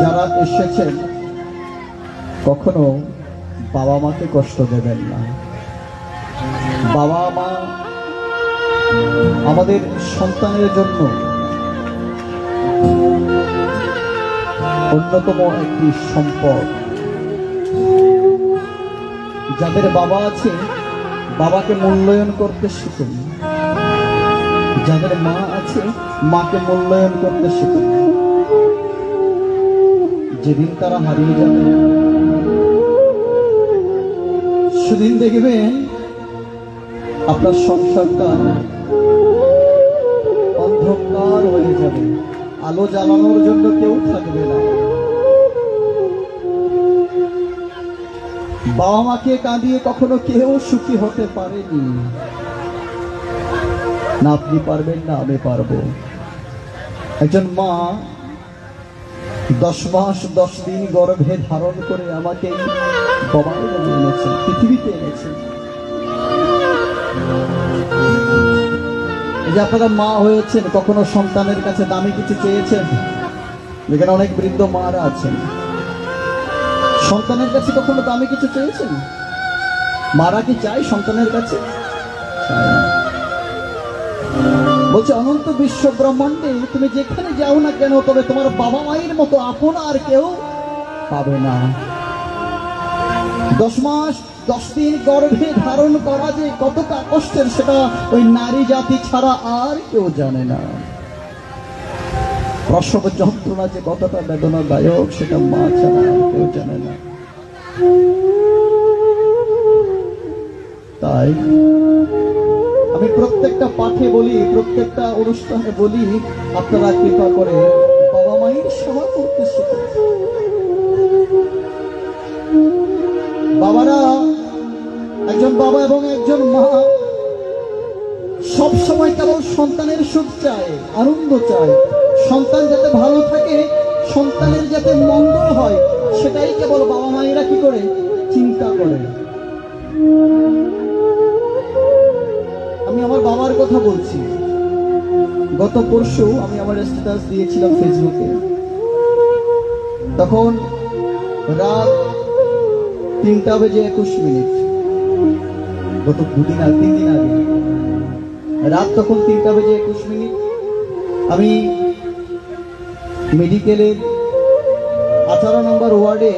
যারা এসেছেন, কখনো বাবা মাকে কষ্ট দেবেন না। বাবা মা আমাদের সন্তানের জন্য অন্যতম একটি সম্পদ। যাদের বাবা আছে, বাবাকে মূল্যায়ন করতে শিখুন। যাদের মা আছে, মাকে মূল্যায়ন করতে শিখুন। যেদিন তারা হারিয়ে যাবে। সেদিন দেখবেন আপনার সংসারটা অন্ধকার হয়ে যাবে। আলো জ্বালানোর জন্য কেউ থাকবে না। বাবা মাকে কাঁদিয়ে কখনো কেউ সুখী হতে পারেনি। না আপনি পারবেন না আমি পারব। একজন মা দশ মাস, দশ দিন গর্ভে ধারণ করে আমাকে এনেছেন পৃথিবীতে এনেছেন যে আপনারা মা হয়েছেন, কখনো সন্তানের কাছে দামি কিছু চেয়েছেন? যেখানে অনেক বৃদ্ধ মারা আছেন। সন্তানের কাছে কখনো দামি কিছু চেয়েছেন? মারা কি চাই সন্তানের কাছে? চায়। বলছে, অনন্ত বিশ্ব ব্রহ্মাণ্ডে তুমি যেখানে যাও না কেন, তবে তোমার বাবা মায়ের মতো আপন আর কেউ পাবে না। দশ মাস, দশ দিন গর্ভে ধারণ করা যে কতটা কষ্টের, সেটা ওই নারী জাতি ছাড়া আর কেউ জানে না। প্রসব যন্ত্রণা যে কতটা বেদনাদায়ক, সেটা মা ছাড়া আর কেউ জানে না। তাই আমি প্রত্যেকটা পাঠে বলি, প্রত্যেকটা অনুষ্ঠানে বলি, আপনারা কৃপা করে বাবা মায়ের সেবা করতে শিখুন বাবারা, একজন বাবা এবং একজন মা সব সময় কেবল সন্তানের সুখ চায়, আনন্দ চায়। সন্তান যাতে ভালো থাকে, সন্তানের যাতে মঙ্গল হয়, সেটাই কেবল বাবা মায়েরা কি করে? চিন্তা করে। আমি আমার বাবার কথা বলছি। গত পরশু আমি আমার স্ট্যাটাস দিয়েছিলাম ফেসবুকে তখন রাত তিনটা বেজে একুশ মিনিট। গত দুদিন আগে তিন দিন আগে। রাত তখন তিনটা বেজে একুশ মিনিট। আমি মেডিকেলের আঠারো নম্বর ওয়ার্ডে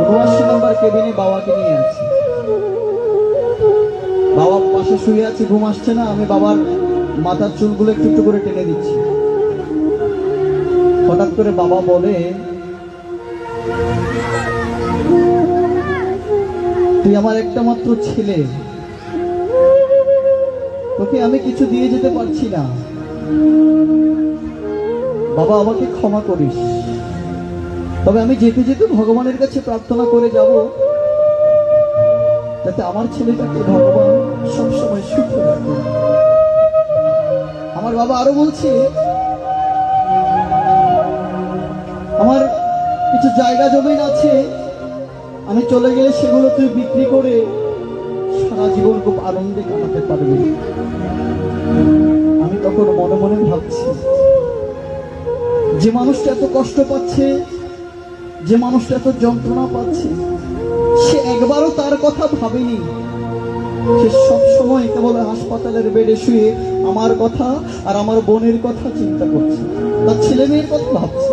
উনআশি নম্বর কেবিনে বাবাকে নিয়ে আছি বাবা পাশে শুয়ে আছে, ঘুম আসছে না, আমি বাবার মাথার চুলগুলো একটু একটু করে টেনে দিচ্ছি। হঠাৎ করে বাবা বলে, তুই আমার একটা মাত্র ছেলে। তোকে আমি কিছু দিয়ে যেতে পারছি না। বাবা, আমাকে ক্ষমা করিস। তবে আমি যেতে যেতে ভগবানের কাছে প্রার্থনা করে যাব। যাতে আমার ছেলেটাকে ভগবান সবসময় সুখে রাখে। আমার বাবা আরও বলছে, আমার কিছু জায়গা জমিন আছে, আমি চলে গেলে সেগুলো তুই বিক্রি করে সারা জীবন খুব আনন্দে কাটাতে পারবি। আমি তখন মনে মনে ভাবছি, যে মানুষটা এত কষ্ট পাচ্ছে, যে মানুষটা এত যন্ত্রণা পাচ্ছে সে একবারও তার কথা ভাবেনি। সে সব সময় কেবল হাসপাতালের বেডে শুয়ে আমার কথা আর আমার বোনের কথা চিন্তা করছে। তার ছেলে মেয়ের কথা ভাবছে।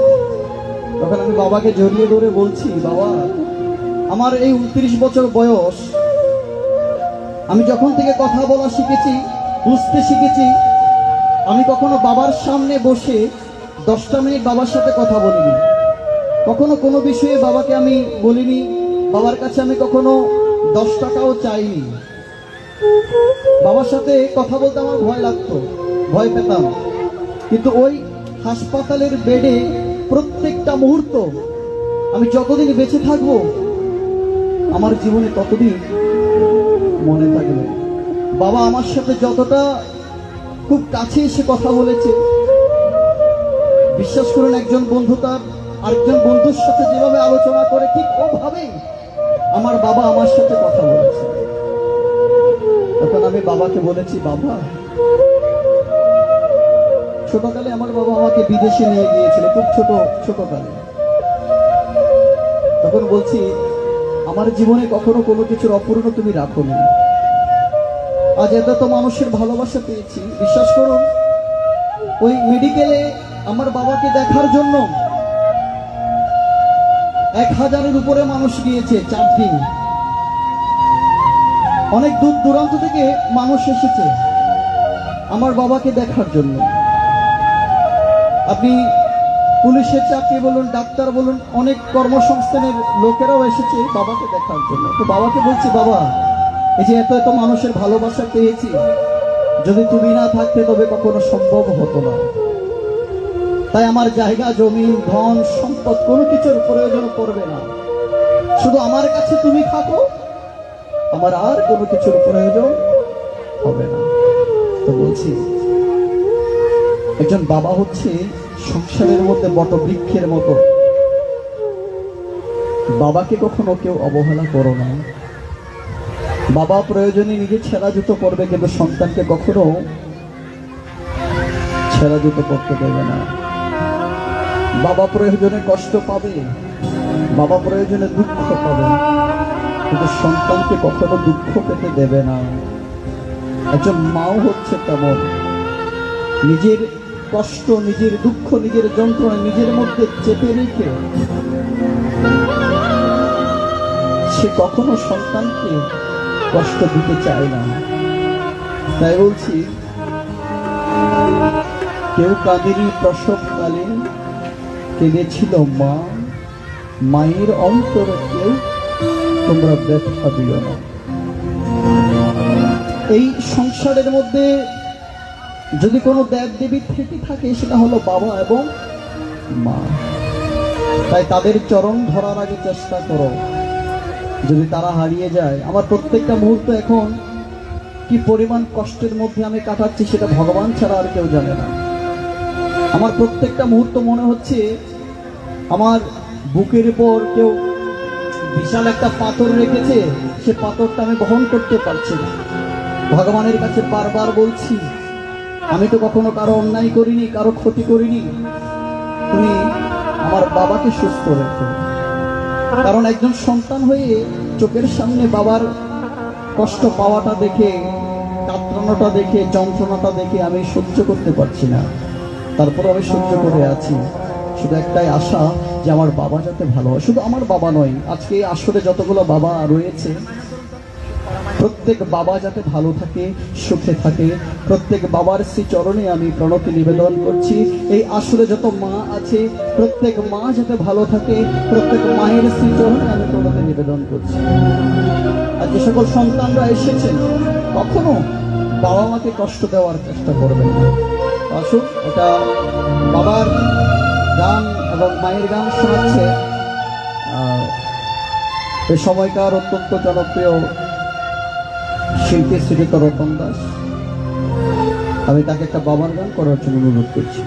তখন আমি বাবাকে জড়িয়ে ধরে বলছি, বাবা, আমার এই উনত্রিশ বছর বয়স। আমি যখন থেকে কথা বলা শিখেছি, বুঝতে শিখেছি, আমি কখনো বাবার সামনে বসে দশটা মিনিট বাবার সাথে কথা বলিনি। কখনো কোনো বিষয়ে বাবাকে আমি বলিনি। বাবার কাছে আমি কখনো দশ টাকাও চাইনি। বাবার সাথে কথা বলতে আমার ভয় লাগতো, ভয় পেতাম। কিন্তু ওই হাসপাতালের বেডে প্রত্যেকটা মুহূর্ত আমি যতদিন বেঁচে থাকব, আমার জীবনে ততদিন মনে থাকবে। বাবা আমার সাথে যতটা খুব কাছে এসে কথা বলেছে, বিশ্বাস করুন, একজন বন্ধু তার আরেকজন বন্ধুর সাথে যেভাবে আলোচনা করে ঠিক ওভাবেই আমার বাবা আমার সাথে কথা বলেছে। তখন আমি বাবাকে বলেছি, বাবা, ছোটকালে আমার বাবা আমাকে বিদেশে নিয়ে গিয়েছিল, খুব ছোট, ছোটকালে। তখন বলছি, আমার জীবনে কখনো কোনো কিছুর অপূর্ণ তুমি রাখোনি। আজ এত তো মানুষের ভালোবাসা পেয়েছি। বিশ্বাস করুন, ওই মেডিকেলে আমার বাবাকে দেখার জন্য এক হাজারের উপরে মানুষ গিয়েছে চার দিন অনেক দূর দূরান্ত থেকে মানুষ এসেছে আমার বাবাকে দেখার জন্য। আপনি পুলিশের চাকরি বলুন, ডাক্তার বলুন, অনেক কর্মসংস্থানের লোকেরাও এসেছে বাবাকে দেখার জন্য। তো বাবাকে বলছি, বাবা, এই যে এত এত মানুষের ভালোবাসা পেয়েছি, যদি তুমি না থাকতে তবে কখনো সম্ভব হতো না। তাই আমার জায়গা, জমি, ধন, সম্পদ কোনো কিছুর প্রয়োজন পড়বে না। শুধু আমার কাছে তুমি থাকো, আমার আর কোনো কিছুর প্রয়োজন হবে না। তো বলছি, একজন বাবা হচ্ছে সংসারের মধ্যে বটবৃক্ষের মতো। বাবাকে কখনো কেউ অবহেলা করো না। বাবা প্রয়োজনে নিজে ছেঁড়া জুতো করবে কিন্তু সন্তানকে কখনো ছেঁড়া জুতো করতে দেবে না। বাবা প্রয়োজনে কষ্ট পাবে, বাবা প্রয়োজনে দুঃখ পাবে, কিন্তু সন্তানকে কখনো দুঃখ পেতে দেবে না। একজন মাও হচ্ছে তেমন নিজের কষ্ট, নিজের দুঃখ, নিজের যন্ত্রণা নিজের মধ্যে চেপে রেখে সে কখনো সন্তানকে কষ্ট দিতে চায় না। তাই বলছি, কেউ কাঁদেনি প্রসবকালে কেঁদেছিল মা। মায়ের অন্তর কেউ তোমরা ব্যথা দিও না। এই সংসারের মধ্যে যদি কোনো দেব দেবী থেকে থাকে, সেটা হলো বাবা এবং মা। তাই তাদের চরণ ধরার আগে চেষ্টা করো। যদি তারা হারিয়ে যায়, আমার প্রত্যেকটা মুহূর্ত এখন কি পরিমাণ কষ্টের মধ্যে আমি কাটাচ্ছি, সেটা ভগবান ছাড়া আর কেউ জানে না। আমার প্রত্যেকটা মুহূর্ত মনে হচ্ছে আমার বুকের উপর কেউ বিশাল একটা পাথর রেখেছে, সে পাথরটা আমি বহন করতে পারছি না। ভগবানের কাছে বারবার বলছি, আমি তো কখনো কারও অন্যায় করিনি, কারও ক্ষতি করিনি। তুমি আমার বাবাকে সুস্থ রেখো। কারণ একজন সন্তান হয়ে চোখের সামনে বাবার কষ্ট পাওয়াটা দেখে, কাতরানোটা দেখে, যন্ত্রণাটা দেখে আমি সহ্য করতে পারছি না। তারপর আমি সহ্য করে আছি। শুধু একটাই আশা যে আমার বাবা যাতে ভালো হয়। শুধু আমার বাবা নয়, আজকে আসরে যতগুলো বাবা রয়েছে, প্রত্যেক বাবা যাতে ভালো থাকে, সুখে থাকে, প্রত্যেক বাবার শ্রী চরণে আমি প্রণতি নিবেদন করছি। এই আসরে যত মা আছে, প্রত্যেক মা যাতে ভালো থাকে, প্রত্যেক মায়ের শ্রী চরণে আমি প্রণতি নিবেদন করছি। আর যে সকল সন্তানরা এসেছেন, কখনো বাবা মাকে কষ্ট দেওয়ার চেষ্টা করবেন না। আসুন, এটা বাবার গান এবং মায়ের গান শোনাচ্ছে। এ সময়কার অত্যন্ত জনপ্রিয় শিল্পী শ্রীযুক্ত রতন দাস। আমি তাকে একটা বাবার গান করার জন্য অনুরোধ করছি।